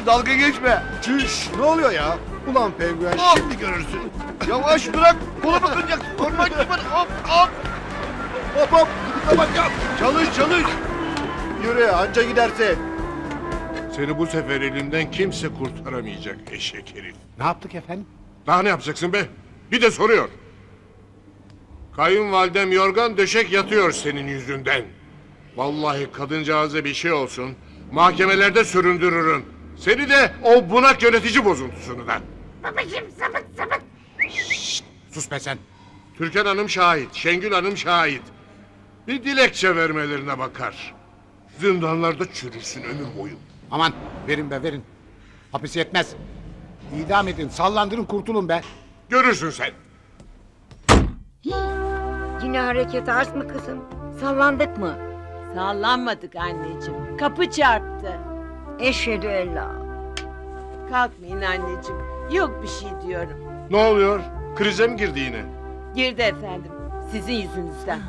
süpür dalga geçme. Çüş ne oluyor ya? Ulan penguen Hop. şimdi görürsün. Yavaş bırak kolumu kıracaksın. Korkma süpür hop hop. Hop hop kıpırdamak yap. Çalış çalış. Yürü anca giderse. Seni bu sefer elimden kimse kurtaramayacak eşek herif. Ne yaptık efendim? Daha ne yapacaksın be? Bir de soruyor. Kayınvalidem yorgan döşek yatıyor senin yüzünden. Vallahi kadıncağıza bir şey olsun. Mahkemelerde süründürürüm. Seni de o bunak yönetici bozuntusunu da. Sus be sen. Türkan Hanım şahit, Şengül Hanım şahit. Bir dilekçe vermelerine bakar. Zindanlarda çürürsün ömür boyu. Aman verin be verin. Hapis yetmez. İdam edin, sallandırın kurtulun be. Görürsün sen. Yine hareket arz mı kızım? Sallandık mı? Sallanmadık anneciğim. Kapı çarptı. Eşhedü ella. Kalkmayın anneciğim. Yok bir şey diyorum. Ne oluyor? Krize mi girdi yine? Girdi efendim. Sizin yüzünüzden.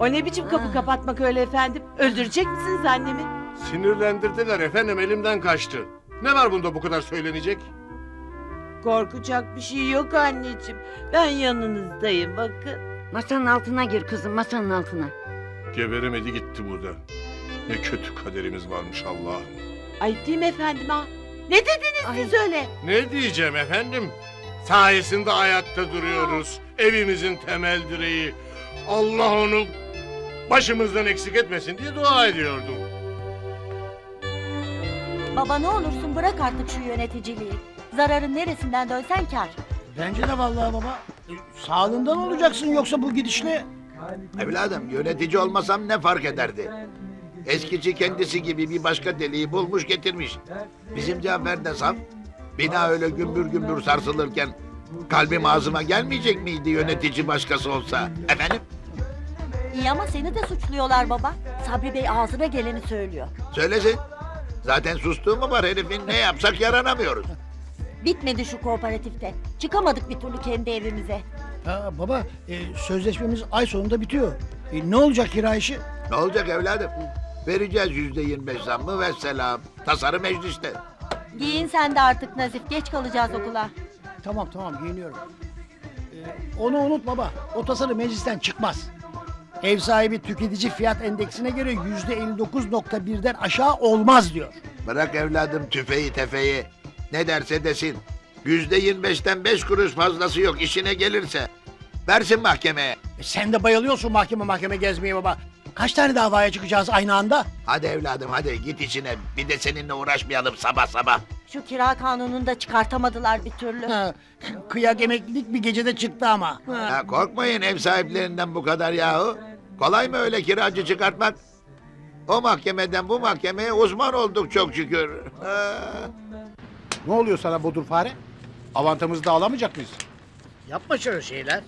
O ne biçim kapı kapatmak öyle efendim? Öldürecek misiniz annemi? Sinirlendirdiler efendim elimden kaçtı. Ne var bunda bu kadar söylenecek? Korkacak bir şey yok anneciğim. Ben yanınızdayım bakın. Masanın altına gir kızım masanın altına. Geberemedi gitti burada. Ne kötü kaderimiz varmış Allah'ım. Ay değil mi efendim ha? Ne dediniz Ay. siz öyle? Ne diyeceğim efendim? Sayesinde ayakta duruyoruz. Evimizin temel direği. Allah onu başımızdan eksik etmesin diye dua ediyordum. Baba ne olursun bırak artık şu yöneticiliği. Zararın neresinden dönsen kar. Bence de vallahi baba. E, Sağlığından olacaksın yoksa bu gidişle. Evladım yönetici olmasam ne fark ederdi? Eskici kendisi gibi bir başka deliği bulmuş getirmiş. Bizim Cafer de saf. Bina öyle gümbür gümbür sarsılırken kalbim ağzıma gelmeyecek miydi yönetici başkası olsa? Efendim? İyi ama seni de suçluyorlar baba. Sabri Bey ağzına geleni söylüyor. Söylesin. Zaten sustuğumu var herifin ne yapsak yaranamıyoruz. Bitmedi şu kooperatifte. Çıkamadık bir türlü kendi evimize. Ha, baba e, sözleşmemiz ay sonunda bitiyor. E, ne olacak kira işi? Ne olacak evladım? Vereceğiz yüzde yirmi beş zammı ve selam. Tasarı mecliste. Giyin sen de artık Nazif. Geç kalacağız okula. Tamam tamam giyiniyorum. E, onu unut baba. O tasarı meclisten çıkmaz. Ev sahibi tüketici fiyat endeksine göre yüzde 59.1'den aşağı olmaz diyor. Bırak evladım tüfeği tefeği. Ne derse desin. Yüzde yirmi beşten beş kuruş fazlası yok işine gelirse. Versin mahkemeye. E, sen de bayılıyorsun mahkeme mahkeme gezmeye baba. Kaç tane davaya çıkacağız aynı anda? Hadi evladım hadi git içine. Bir de seninle uğraşmayalım sabah sabah. Şu kira kanununu da çıkartamadılar bir türlü. Ha, kıyak emeklilik bir gecede çıktı ama. Ha, korkmayın ev sahiplerinden bu kadar yahu. Kolay mı öyle kiracı çıkartmak? O mahkemeden bu mahkemeye uzman olduk çok şükür. Ne oluyor sana bodur fare? Avantamızı da alamayacak mıyız? Yapma şöyle şeyler.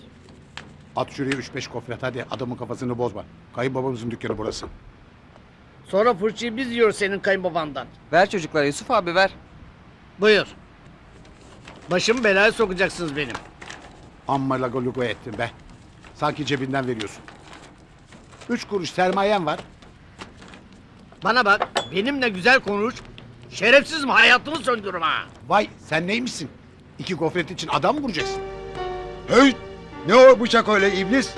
At şuraya üç beş kofret hadi adamın kafasını bozma. Kayınbabamızın dükkanı burası. Sonra fırçayı biz yiyoruz senin kayınbabandan. Ver çocuklar Yusuf abi ver. Buyur. Başımı belaya sokacaksınız benim. Amma lagolugo ettin be. Sanki cebinden veriyorsun. Üç kuruş sermayen var. Bana bak, benimle güzel konuş. Şerefsiz mi hayatımı söndürürüm ha. Vay sen neymişsin? İki gofret için adam mı vuracaksın? Hey! Ne o bıçak öyle iblis?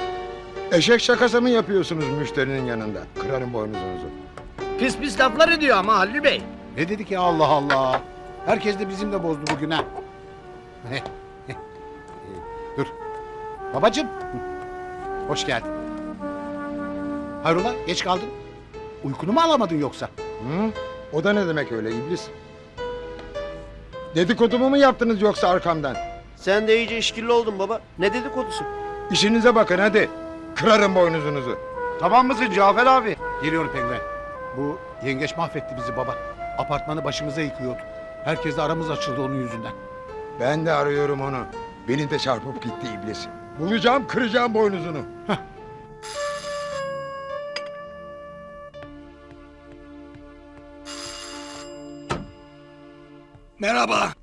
Eşek şakası mı yapıyorsunuz müşterinin yanında? Kırarım boynuzunuzu. Pis pis laflar ediyor ama Halil Bey. Ne dedik ya Allah Allah. Herkes de bizimle bozdu bugün ha. Dur. Babacım. Hoş geldin. Hayrola geç kaldın. Uykunu mu alamadın yoksa? Hı? O da ne demek öyle iblis? Dedikodumu mu yaptınız yoksa arkamdan? Sen de iyice işkilli oldun baba. Ne dedikodusu? İşinize bakın hadi. Kırarım boynuzunuzu. Tamam mısın Cafer abi? Geliyorum penguen. Bu yengeç mahvetti bizi baba. Apartmanı başımıza yıkıyordu. Herkesle aramız açıldı onun yüzünden. Ben de arıyorum onu. Beni de çarpıp gitti iblis. Bulacağım kıracağım boynuzunu. Merhaba.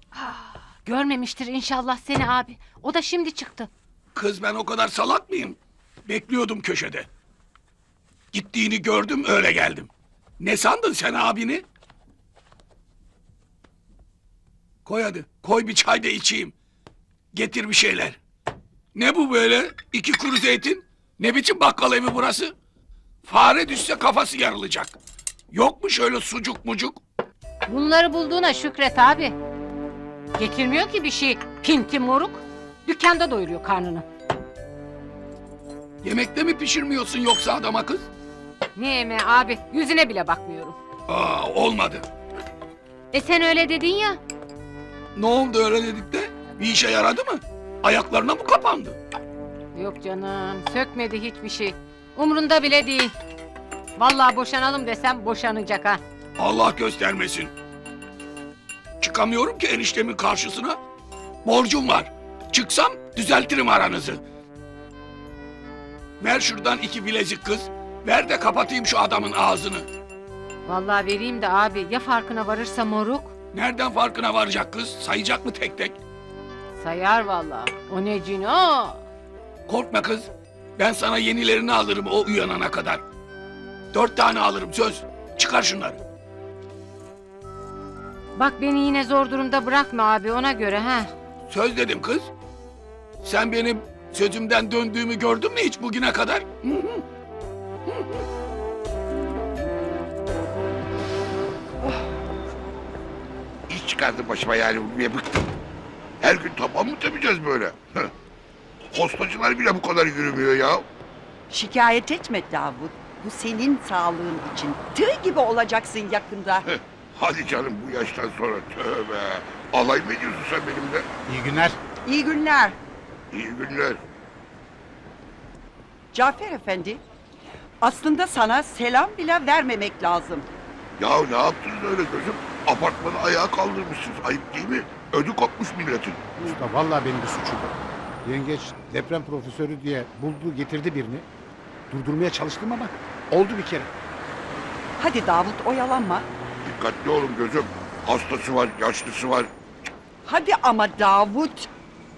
Görmemiştir inşallah seni abi. O da şimdi çıktı. Kız ben o kadar salak mıyım? Bekliyordum köşede. Gittiğini gördüm öyle geldim. Ne sandın sen abini? Koy hadi. Koy bir çay da içeyim. Getir bir şeyler. Ne bu böyle? İki kuru zeytin. Ne biçim bakkal evi burası? Fare düşse kafası yarılacak. Yok mu şöyle sucuk mucuk? Bunları bulduğuna şükret abi. Getirmiyor ki bir şey. Pinti moruk. Dükkanda doyuruyor karnını. Yemekte mi pişirmiyorsun yoksa adama kız? Ne yeme abi yüzüne bile bakmıyorum. Aa olmadı. E sen öyle dedin ya. Ne oldu öyle dedik de? Bir işe yaradı mı? Ayaklarına mı kapandı? Yok canım sökmedi hiçbir şey. Umrunda bile değil. Vallahi boşanalım desem boşanacak ha. Allah göstermesin. Çıkamıyorum ki eniştemin karşısına. Borcum var. Çıksam düzeltirim aranızı. Ver şuradan iki bilezik kız. Ver de kapatayım şu adamın ağzını. Vallahi vereyim de abi ya farkına varırsa moruk. Nereden farkına varacak kız? Sayacak mı tek tek? Sayar vallahi. O ne cino? Korkma kız. Ben sana yenilerini alırım o uyanana kadar. Dört tane alırım söz. Çıkar şunları. Bak beni yine zor durumda bırakma abi ona göre ha. Söz dedim kız. Sen benim sözümden döndüğümü gördün mü hiç bugüne kadar? Hı hı. İş çıkardı başıma yani Ulviye bıktım. Her gün taban mı temeceğiz böyle? Heh. Postacılar bile bu kadar yürümüyor ya. Şikayet etme Davut. Bu senin sağlığın için. Tığ gibi olacaksın yakında. Hadi canım bu yaştan sonra tövbe. Alay mı ediyorsun sen benimle? İyi günler. İyi günler. İyi günler. Cafer Efendi. Aslında sana selam bile vermemek lazım. Ya ne yaptınız öyle gözüm? Apartmanı ayağa kaldırmışsınız. Ayıp değil mi? Ödü kopmuş milletin. Usta vallahi benim bir suçum yok. Yengeç deprem profesörü diye buldu getirdi birini. Durdurmaya çalıştım ama oldu bir kere. Hadi Davut oyalanma. Dikkatli olun gözüm. Hastası var, yaşlısı var. Hadi ama Davut.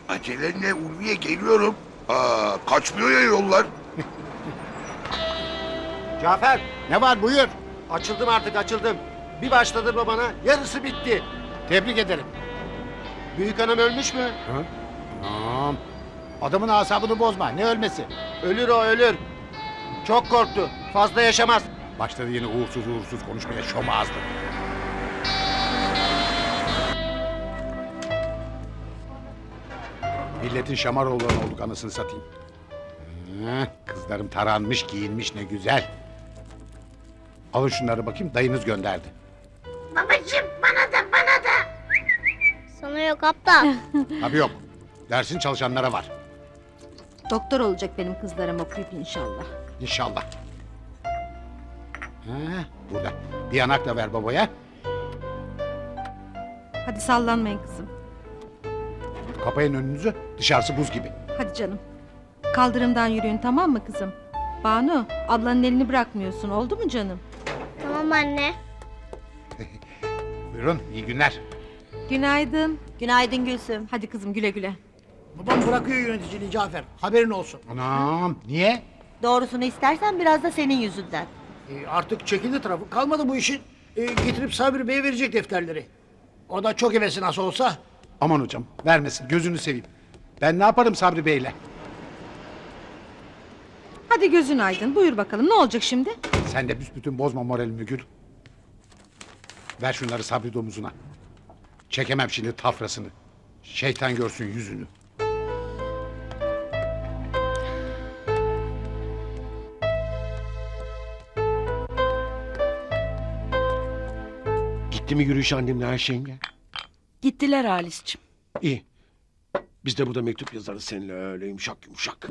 Acele ne Ulviye geliyorum. Aa, kaçmıyor ya yollar. Cafer ne var buyur. Açıldım artık açıldım. Bir başladırma bana yarısı bitti. Tebrik ederim. Büyük hanım ölmüş mü? Tamam. Adamın asabını bozma. Ne ölmesi? Ölür o ölür. Çok korktu. Fazla yaşamaz. Başladı yine uğursuz uğursuz konuşmaya şom ağızlı. Milletin şamaroğulları olduk anasını satayım. Heh, kızlarım taranmış giyinmiş ne güzel. Alın şunları bakayım dayınız gönderdi. Sana yok aptal. Tabii yok. Dersin çalışanlara var. Doktor olacak benim kızlarım okuyup inşallah. İnşallah. Ha, burada. Bir yanak da ver babaya. Hadi sallanmayın kızım. Kapayın önünüzü. Dışarısı buz gibi. Hadi canım. Kaldırımdan yürüyün tamam mı kızım? Banu ablanın elini bırakmıyorsun oldu mu canım? Tamam anne. Buyurun iyi günler. Günaydın. Günaydın Gülsüm. Hadi kızım güle güle. Babam bırakıyor yöneticiliği Cafer. Haberin olsun. Anam niye? Doğrusunu istersen biraz da senin yüzünden. E, artık çekildi tarafı. Kalmadı bu işin. E, getirip Sabri Bey'e verecek defterleri. O da çok hevesi nasıl olsa. Aman hocam vermesin gözünü seveyim. Ben ne yaparım Sabri Bey'le? Hadi gözün aydın buyur bakalım ne olacak şimdi? Sen de büsbütün bozma moralimi Gül. Ver şunları Sabri domuzuna. Çekemem şimdi tafrasını. Şeytan görsün yüzünü. Gitti mi yürüyüş annemle her şeyimle? Gittiler Halis'ciğim. İyi. Biz de burada mektup yazarız seninle öyle yumuşak yumuşak.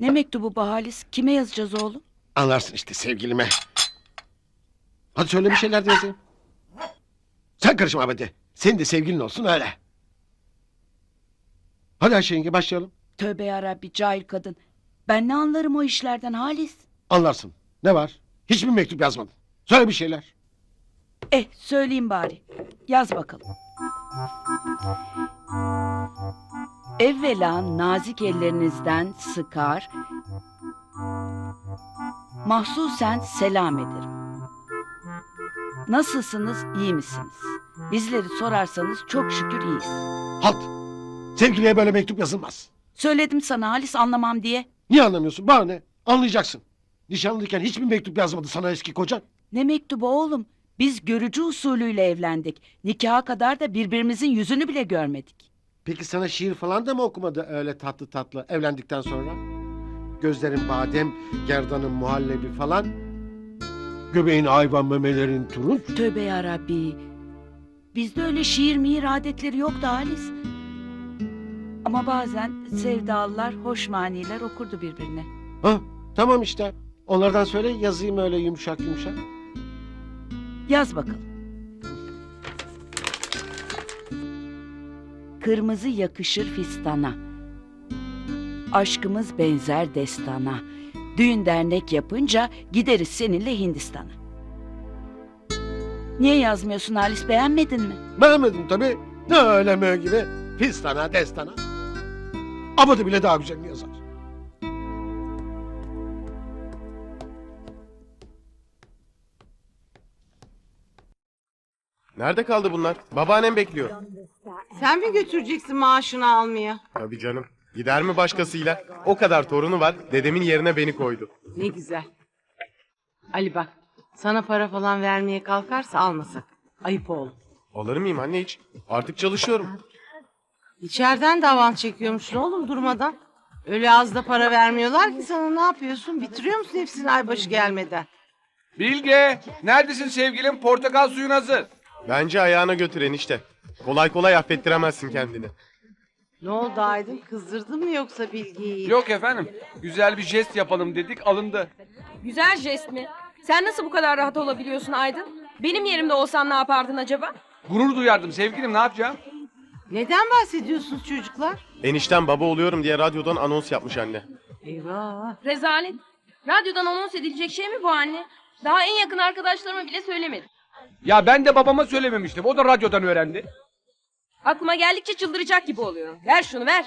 Ne mektubu bu Halis? Kime yazacağız oğlum? Anlarsın işte sevgilime. Hadi söyle bir şeyler de yazayım. Sen karışma hadi. Senin de sevgilin olsun öyle. Hadi Ayşe başlayalım. Tövbe yarabbi cahil kadın. Ben ne anlarım o işlerden Halis? Anlarsın. Ne var? Hiçbir mektup yazmadın. Söyle bir şeyler. Eh söyleyeyim bari. Yaz bakalım. Evvela nazik ellerinizden sıkar, mahsusen selam ederim. Nasılsınız, iyi misiniz? Bizleri sorarsanız çok şükür iyiyiz. Halt. Sevgiliye böyle mektup yazılmaz. Söyledim sana Halis anlamam diye. Niye anlamıyorsun? Bana ne? Anlayacaksın. Nişanlıyken hiç mi mektup yazmadı sana eski kocan? Ne mektubu oğlum? Biz görücü usulüyle evlendik. Nikaha kadar da birbirimizin yüzünü bile görmedik. Peki sana şiir falan da mı okumadı öyle tatlı tatlı evlendikten sonra? Gözlerin badem, gerdanın muhallebi falan. Göbeğin ayva, memelerin turunç. Tövbe yarabbi. Bizde öyle şiir mihir adetleri yoktu Halis. Ama bazen sevdalılar, hoş maniler okurdu birbirine. Ha, tamam işte. Onlardan söyle yazayım öyle yumuşak yumuşak. Yaz bakalım. Kırmızı yakışır fistana. Aşkımız benzer destana. Düğün dernek yapınca gideriz seninle Hindistan'a. Niye yazmıyorsun Halis beğenmedin mi? Beğenmedim tabii. Ne öyle mö gibi. Pistana, destana. Abadı bile daha güzelini yazar. Nerede kaldı bunlar? Babaannem bekliyor. Sen mi götüreceksin maaşını almaya? Tabii canım. Gider mi başkasıyla? O kadar torunu var. Dedemin yerine beni koydu. Ne güzel. Ali bak sana para falan vermeye kalkarsa almasak. Ayıp oğlum. Alır mıyım anne hiç? Artık çalışıyorum. İçeriden de avans çekiyormuşsun oğlum durmadan. Öyle az da para vermiyorlar ki sana ne yapıyorsun? Bitiriyor musun hepsini aybaşı gelmeden? Bilge, neredesin sevgilim? Portakal suyun hazır. Bence ayağına götür enişte. Kolay kolay affettiremezsin kendini. Ne oldu Aydın? Kızdırdın mı yoksa Bilge'yi? Yok efendim, güzel bir jest yapalım dedik alındı. Güzel jest mi? Sen nasıl bu kadar rahat olabiliyorsun Aydın? Benim yerimde olsan ne yapardın acaba? Gurur duyardım sevgilim ne yapacağım? Neden bahsediyorsunuz çocuklar? Enişten baba oluyorum diye radyodan anons yapmış anne. Eyvah. Rezalet. Radyodan anons edilecek şey mi bu anne? Daha en yakın arkadaşlarıma bile söylemedim. Ya ben de babama söylememiştim, o da radyodan öğrendi. Aklıma geldikçe çıldıracak gibi oluyorum. Ver şunu ver.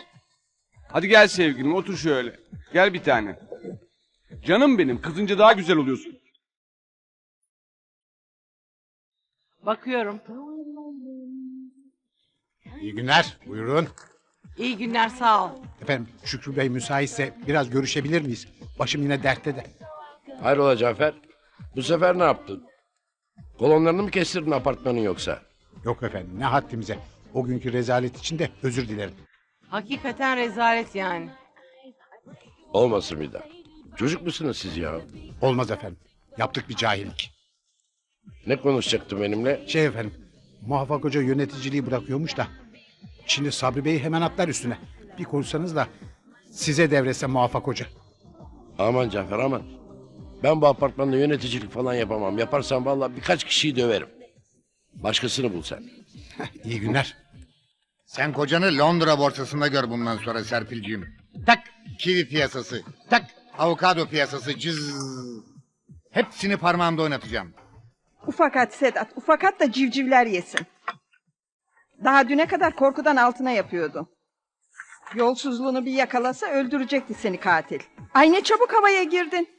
Hadi gel sevgilim otur şöyle. Gel bir tane. Canım benim, kızınca daha güzel oluyorsun. Bakıyorum. İyi günler. Buyurun. İyi günler sağ ol. Efendim Şükrü Bey müsaitse biraz görüşebilir miyiz? Başım yine dertte de. Hayrola Cafer? Bu sefer ne yaptın? Kolonlarını mı kestirdin apartmanın yoksa? Yok efendim ne haddimize. O günkü rezalet için de özür dilerim. Hakikaten rezalet yani. Olmasın bir daha. Çocuk musunuz siz ya? Olmaz efendim. Yaptık bir cahillik. Ne konuşacaktı benimle? Şey efendim. Muvaffak Hoca yöneticiliği bırakıyormuş da. Şimdi Sabri Bey hemen atlar üstüne. Bir konuşsanız da size devrese Muvaffak Hoca. Aman Cafer aman. Ben bu apartmanda yöneticilik falan yapamam. Yaparsam vallahi birkaç kişiyi döverim. Başkasını bul sen. İyi günler. Sen kocanı Londra borsasında gör bundan sonra Serpilciğim. Tak. Kivi piyasası. Tak. Avokado piyasası. Cız. Hepsini parmağımda oynatacağım. Ufakat Sedat, ufakat da civcivler yesin. Daha düne kadar korkudan altına yapıyordu. Yolsuzluğunu bir yakalasa öldürecekti seni katil. Ay ne çabuk havaya girdin.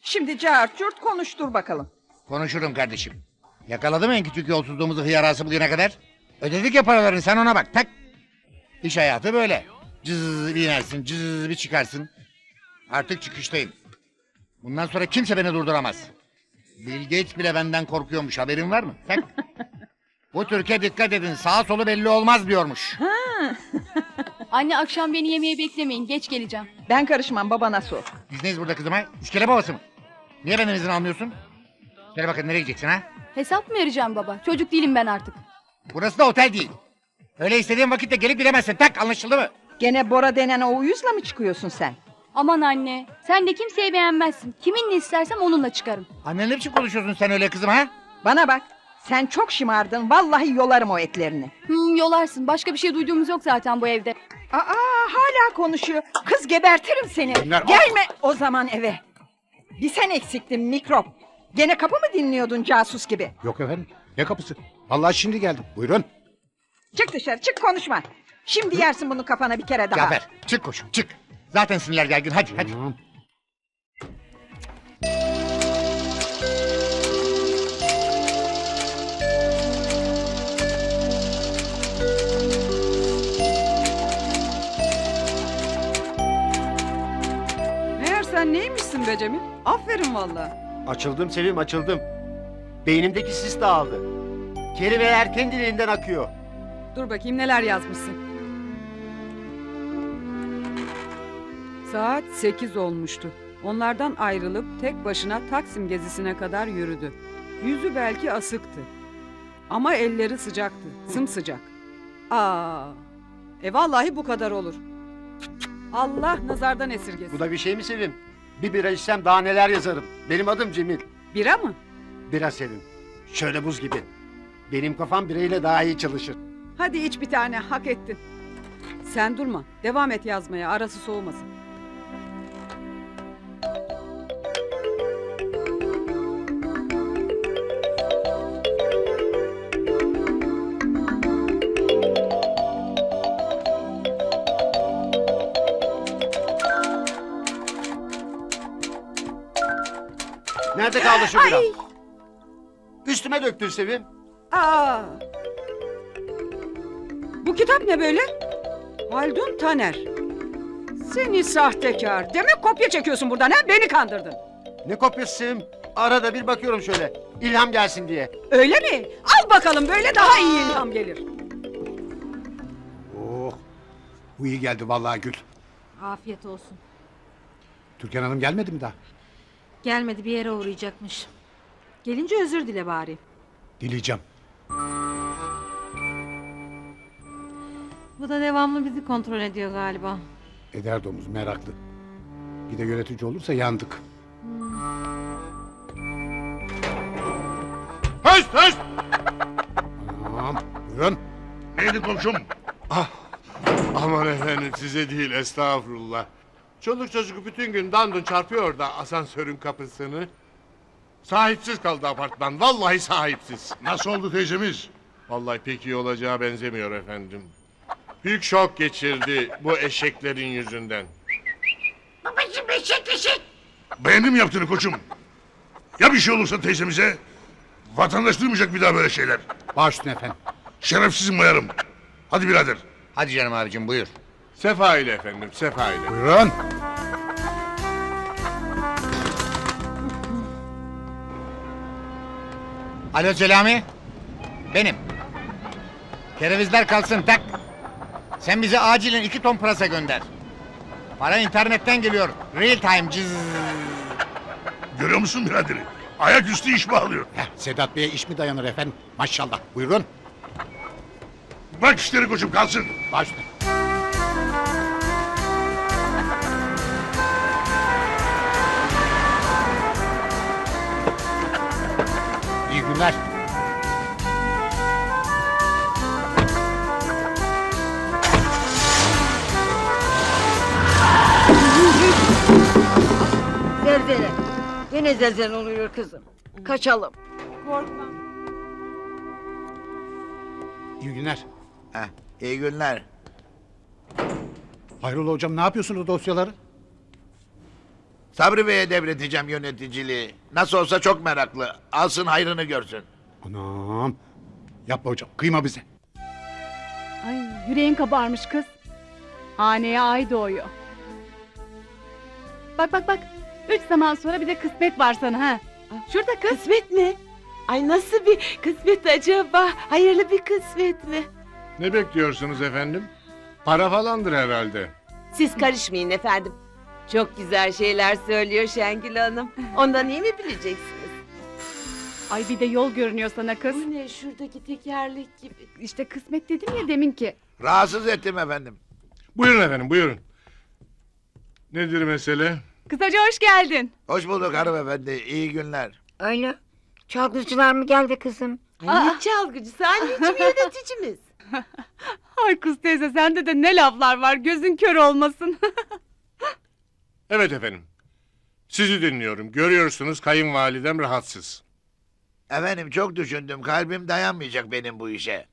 Şimdi cart curt konuştur bakalım. Konuşurum kardeşim. Yakaladı mı en küçük yolsuzluğumuzu hıyarası bugüne kadar? Ödedik ya paralarını sen ona bak tak. İş hayatı böyle. Cız bir inersin cız bir çıkarsın. Artık çıkıştayım. Bundan sonra kimse beni durduramaz. Bill Gates bile benden korkuyormuş haberin var mı? Tak. Bu Türkiye dikkat edin sağa solu belli olmaz diyormuş. Anne akşam beni yemeğe beklemeyin. Geç geleceğim. Ben karışmam babana sor. Biz neyiz burada kızım ha? İskele babası mı? Niye benden izin almıyorsun? Söyle bakın nereye gideceksin ha? Hesap mı vereceğim baba? Çocuk değilim ben artık. Burası da otel değil. Öyle istediğin vakitte gelip gidemezsin. Tak anlaşıldı mı? Gene Bora denen o uyuzla mı çıkıyorsun sen? Aman anne. Sen de kimseyi beğenmezsin. Kiminle istersem onunla çıkarım. Annenle biçim konuşuyorsun sen öyle kızım ha? Bana bak. Sen çok şımardın. Vallahi yolarım o etlerini. Hmm, yolarsın. Başka bir şey duyduğumuz yok zaten bu evde. Aa hala konuşuyor. Kız gebertirim seni. Günler- Gelme o zaman eve. Bir sen eksiktin mikrop. Gene kapı mı dinliyordun casus gibi? Yok efendim. Ne kapısı? Vallahi şimdi geldim. Buyurun. Çık dışarı çık konuşma. Şimdi yersin bunu kafana bir kere daha. Cafer çık koşun çık. Zaten sinirler gergin hadi hadi. Tamam. Açılmışsın be Cemil. Aferin valla. Açıldım Sevim açıldım. Beynimdeki sis dağıldı. Kelimeler kendiliğinden akıyor. Dur bakayım neler yazmışsın. Saat sekiz olmuştu. Onlardan ayrılıp tek başına Taksim gezisine kadar yürüdü. Yüzü belki asıktı. Ama elleri sıcaktı, sımsıcak. Aa, e vallahi bu kadar olur. Allah nazardan esirgesin. Bu da bir şey mi Sevim? Bir bira içsem daha neler yazarım. Benim adım Cemil. Bira mı? Bira Sevim. Şöyle buz gibi. Benim kafam birayla daha iyi çalışır. Hadi iç bir tane, hak ettin. Sen durma, devam et yazmaya, arası soğumasın. Nerede kaldı şu bira? Üstüme döktün Sevim. Aa! Bu kitap ne böyle? Haldun Taner. Seni sahtekar. Demek kopya çekiyorsun buradan ha? Beni kandırdın. Ne kopyası Sevim? Arada bir bakıyorum şöyle. İlham gelsin diye. Öyle mi? Al bakalım böyle daha iyi ilham gelir. Oh. Bu iyi geldi vallahi Gül. Afiyet olsun. Türkan Hanım gelmedi mi daha? Gelmedi bir yere uğrayacakmış. Gelince özür dile bari. Dileyeceğim. Bu da devamlı bizi kontrol ediyor galiba. Eder domuz meraklı. Bir de yönetici olursa yandık. Höst höst! Tamam. Buyurun. Neydi komşum? Ah, aman efendim size değil estağfurullah. Çoluk çocuk bütün gün dandun çarpıyor da asansörün kapısını. Sahipsiz kaldı apartman. Vallahi sahipsiz. Nasıl oldu teyzemiz? Vallahi pek iyi olacağı benzemiyor efendim. Büyük şok geçirdi bu eşeklerin yüzünden. Babacım eşek eşek. Beğendim yaptığını koçum. Ya bir şey olursa teyzemize? Vatandaş duymayacak bir daha böyle şeyler. Baş üstüne efendim. Şerefsizim bayarım. Hadi birader. Hadi canım abicim buyur. Sefa ile efendim, sefa ile. Buyurun. Alo Selami. Benim. Kerevizler kalsın tak. Sen bize acilen iki ton pırasa gönder. Para internetten geliyor. Real time cız. Görüyor musun biraderi? Ayaküstü iş bağlıyor. Heh, Sedat Bey'e iş mi dayanır efendim? Maşallah. Buyurun. Bak işleri koçum kalsın. Baş günler. Zelzele. Yine zelzele oluyor kızım. Kaçalım. Korkma. İyi günler. Heh, iyi günler. Hayrola hocam ne yapıyorsunuz dosyaları? Sabri Bey'e devredeceğim yöneticiliği. Nasıl olsa çok meraklı. Alsın hayrını görsün. Anam. Yapma hocam kıyma bize. Ay yüreğin kabarmış kız. Haneye ay doğuyor. Bak bak bak. Üç zaman sonra bir de kısmet var sana ha. Şurada kız. Kısmet mi? Ay nasıl bir kısmet acaba? Hayırlı bir kısmet mi? Ne bekliyorsunuz efendim? Para falandır herhalde. Siz karışmayın efendim. Çok güzel şeyler söylüyor Şengül Hanım. Ondan iyi mi bileceksiniz? Ay bir de yol görünüyor sana kız. Bu ne şuradaki tekerlek gibi. İşte kısmet dedim ya demin ki. Rahatsız ettim efendim. Buyurun efendim, buyurun. Nedir mesele? Kısaca hoş geldin. Hoş bulduk hanımefendi. İyi günler. Öyle. Çalgıcılar mı geldi kızım? Ay ne çalgıcısı anneciğim yöneticimiz. Ay kız teyze sende de ne laflar var gözün kör olmasın. Evet efendim. Sizi dinliyorum. Görüyorsunuz kayınvalidem rahatsız. Efendim çok düşündüm. Kalbim dayanmayacak benim bu işe.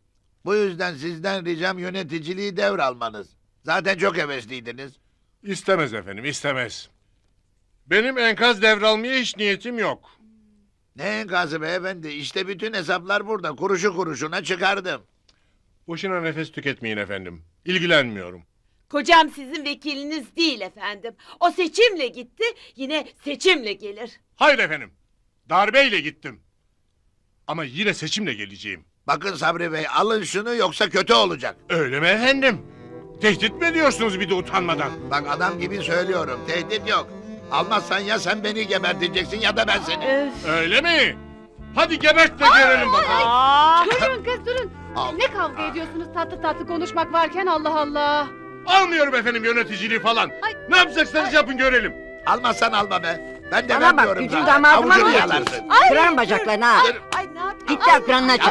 Bu yüzden sizden ricam yöneticiliği devralmanız. Zaten çok hevesliydiniz. İstemez efendim, istemez. Benim enkaz devralmaya hiç niyetim yok. Ne enkazı beyefendi? İşte bütün hesaplar burada. Kuruşu kuruşuna çıkardım. Boşuna nefes tüketmeyin efendim. İlgilenmiyorum. Kocam sizin vekiliniz değil efendim. O seçimle gitti, yine seçimle gelir. Hayır efendim. Darbeyle gittim. Ama yine seçimle geleceğim. Bakın Sabri Bey alın şunu yoksa kötü olacak. Öyle mi efendim? Tehdit mi ediyorsunuz bir de utanmadan? Bak adam gibi söylüyorum tehdit yok. Almazsan ya sen beni geberteceksin ya da ben seni. Öyle mi? Hadi gebert de görelim bakalım. Durun kız durun. Ne kavga ediyorsunuz tatlı tatlı konuşmak varken Allah Allah. Almıyorum efendim yöneticiliği falan. Ne yapacaksanız yapın görelim. Almazsan alma be. Ben de Bana bak vermiyorum gücün zaten. damadıma Avucunu mı yalarsın. yalarsın? Kırarım bacaklarını ha. Ay ne yapayım? Git de akranını aç.